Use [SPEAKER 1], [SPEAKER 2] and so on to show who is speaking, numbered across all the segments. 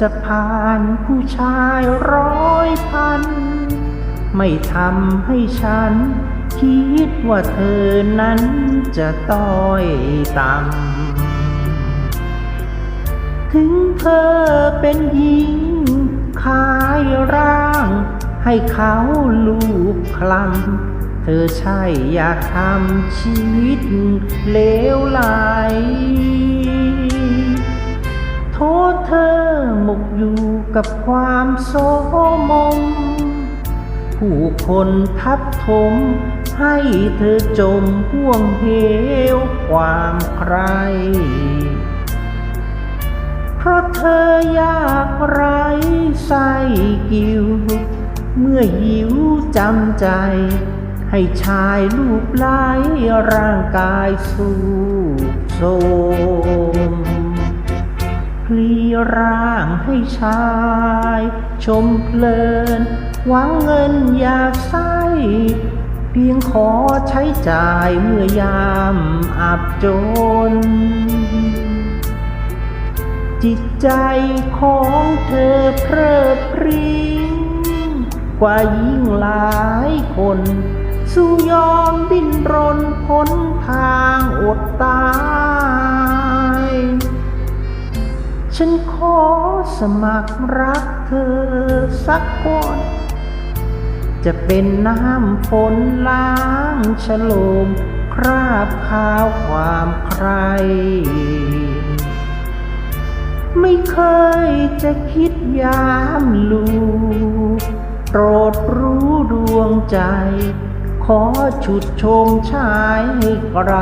[SPEAKER 1] จะผ่านผู้ชายร้อยพัน ไม่ทำให้ฉัน คิดว่าเธอนั้นจะต้อยต่ำถึงเธอเป็นหญิงขายร่าง ให้เขาลูบคลำเธอใช่อยากทำชีวิตเลวไหล โทษเธอหมกอยู่กับความโสมม ผู้คนทับถม ให้เธอจมห่วงเหวความใคร เพราะเธอยากไรใส่กิว เมื่อหิวจำใจ ให้ชายลูกไล้ร่างกายสู้โทม พลีร่างให้ชาย ชมเพลิน หวังเงินอยากใช้เพียงขอใช้จ่ายเมื่อยามอับจน จิตใจของเธอเพลิดเพริ้งกว่ายิ่งหลายคน สู้ยอมดิ้นรนพ้นทางอดตาย ฉันขอสมัครรักเธอสักคน จะเป็นน้ำฝนล้างฉโลมคราบขาวความใคร ไม่เคยจะคิดยามลูโปรดรู้ดวงใจ ขอฉุดชมชายให้ไกล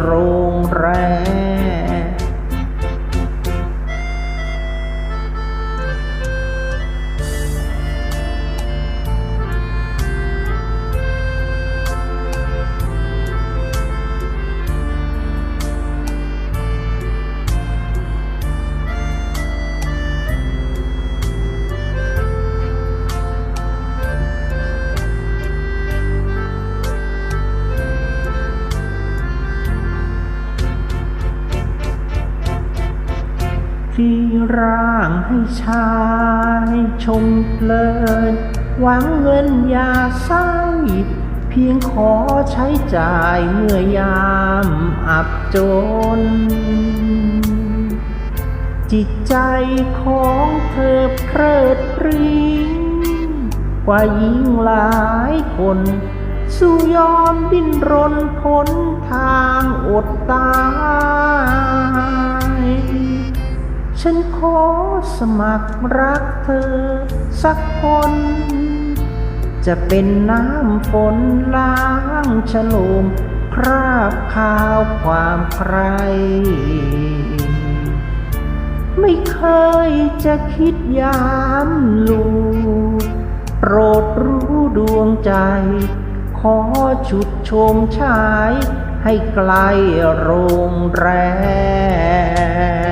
[SPEAKER 1] โรงแรม ที่ร่างให้ชายชมเพลินหวังเงินยาไส้เพียงขอใช้จ่ายเมื่อยามอับจน จิตใจของเธอเพลิดเพริ้งกว่าหญิงหลายคน สู้ยอมดิ้นรนพ้นทางอดตาย ฉันขอสมัครรักเธอสักคน จะเป็นน้ำฝนล้างฉลมคราบขาวความใคร ไม่เคยจะคิดยามลูโปรดรู้ดวงใจ ขอฉุดชมชายให้ไกลโรงแรม